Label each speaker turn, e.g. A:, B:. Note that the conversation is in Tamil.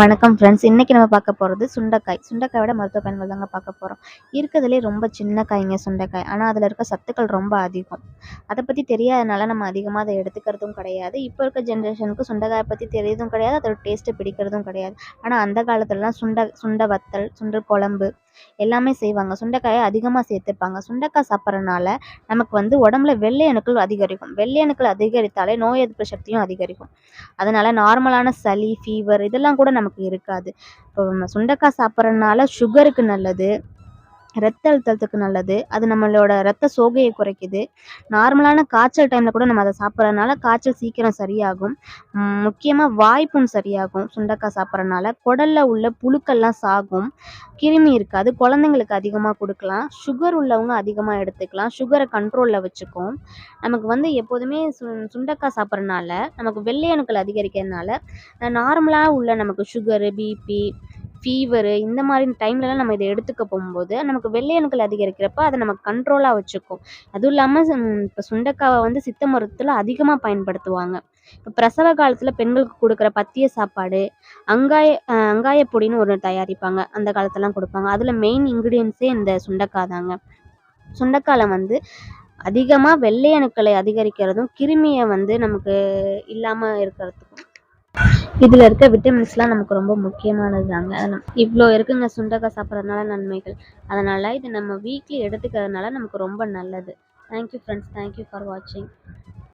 A: வணக்கம் ஃப்ரெண்ட்ஸ் இன்றைக்கி நம்ம பார்க்க போகிறது சுண்டைக்காய். சுண்டைக்காயோட மருத்துவ பயன்கள் தாங்க பார்க்க போகிறோம் இருக்கிறதுலே ரொம்ப சின்ன காய்ங்க சுண்டைக்காய். ஆனால் அதில் இருக்க சத்துக்கள் ரொம்ப அதிகம். அதை பற்றி தெரியாதனால நம்ம அதிகமாக அதை எடுத்துக்கிறதும் கிடையாது. இப்போ இருக்க ஜென்ரேஷனுக்கு சுண்டைக்காயை பற்றி தெரியுதும் கிடையாது. அதோட டேஸ்ட்டு பிடிக்கிறதும் கிடையாது. ஆனால் அந்த காலத்துலலாம் சுண்டை சுண்டை வத்தல் சுண்டல் குழம்பு எல்லாமே செய்வாங்க. சுண்டைக்காயை அதிகமாக சேர்த்துப்பாங்க. சுண்டைக்காய் சாப்பிட்றனால நமக்கு வந்து உடம்புல வெள்ளை அணுக்கள் அதிகரிக்கும். வெள்ளை அணுக்கள் அதிகரித்தாலே நோய் எதிர்ப்பு சக்தியும் அதிகரிக்கும். அதனால் நார்மலான சளி ஃபீவர் இதெல்லாம் கூட நமக்கு இருக்காது. இப்போ நம்ம சுண்டைக்காய் சாப்பிட்றதுனால சுகருக்கு நல்லது. ரத்த அழுத்தத்துக்கு நல்லது. அது நம்மளோட ரத்த சோகையை குறைக்குது. நார்மலான காய்ச்சல் டைமில் கூட நம்ம அதை சாப்பிட்றதுனால காய்ச்சல் சீக்கிரம் சரியாகும். முக்கியமாக வாய்ப்புண் சரியாகும் சுண்டக்காய் சாப்பிட்றதுனால. குடலில் உள்ள புழுக்கள்லாம் சாகும். கிருமி இருக்காது. குழந்தைங்களுக்கு அதிகமாக கொடுக்கலாம். சுகர் உள்ளவங்க அதிகமாக எடுத்துக்கலாம். சுகரை கண்ட்ரோலில் வச்சுக்கும். நமக்கு வந்து எப்போதுமே சு சுண்டக்காய் சாப்பிட்றதுனால நமக்கு வெள்ளை அணுக்கள் அதிகரிக்கிறதுனால நார்மலாக உள்ள நமக்கு சுகரு பிபி ஃபீவரு இந்த மாதிரி டைம்லலாம் நம்ம இதை எடுத்துக்க போகும்போது நமக்கு வெள்ளை அணுக்கள் அதிகரிக்கிறப்ப அதை நம்ம கண்ட்ரோலாக வச்சுக்கும். அதுவும் இல்லாமல் இப்போ சுண்டைக்காவை வந்து சித்த மருத்துவத்தில் அதிகமாக பயன்படுத்துவாங்க. இப்போ பிரசவ காலத்தில் பெண்களுக்கு கொடுக்குற பத்திய சாப்பாடு அங்காய அங்காய பொடின்னு ஒன்று தயாரிப்பாங்க. அந்த காலத்தெல்லாம் கொடுப்பாங்க. அதில் மெயின் இன்க்ரீடியன்ஸே இந்த சுண்டக்காய் தாங்க. சுண்டக்காயில் வந்து அதிகமாக வெள்ளை அணுக்களை அதிகரிக்கிறதும் கிருமியை வந்து நமக்கு இல்லாமல் இருக்கிறதுக்கும் இதில் இருக்க விட்டமின்ஸ்லாம் நமக்கு ரொம்ப முக்கியமானது தாங்க இவ்வளோ இருக்குங்க சுண்டக்காய் சாப்பிட்றதுனால நன்மைகள். அதனால் இது நம்ம வீக்லி எடுத்துக்கிறதுனால நமக்கு ரொம்ப நல்லது. தேங்க்யூ ஃப்ரெண்ட்ஸ் தேங்க்யூ ஃபார் வாட்சிங்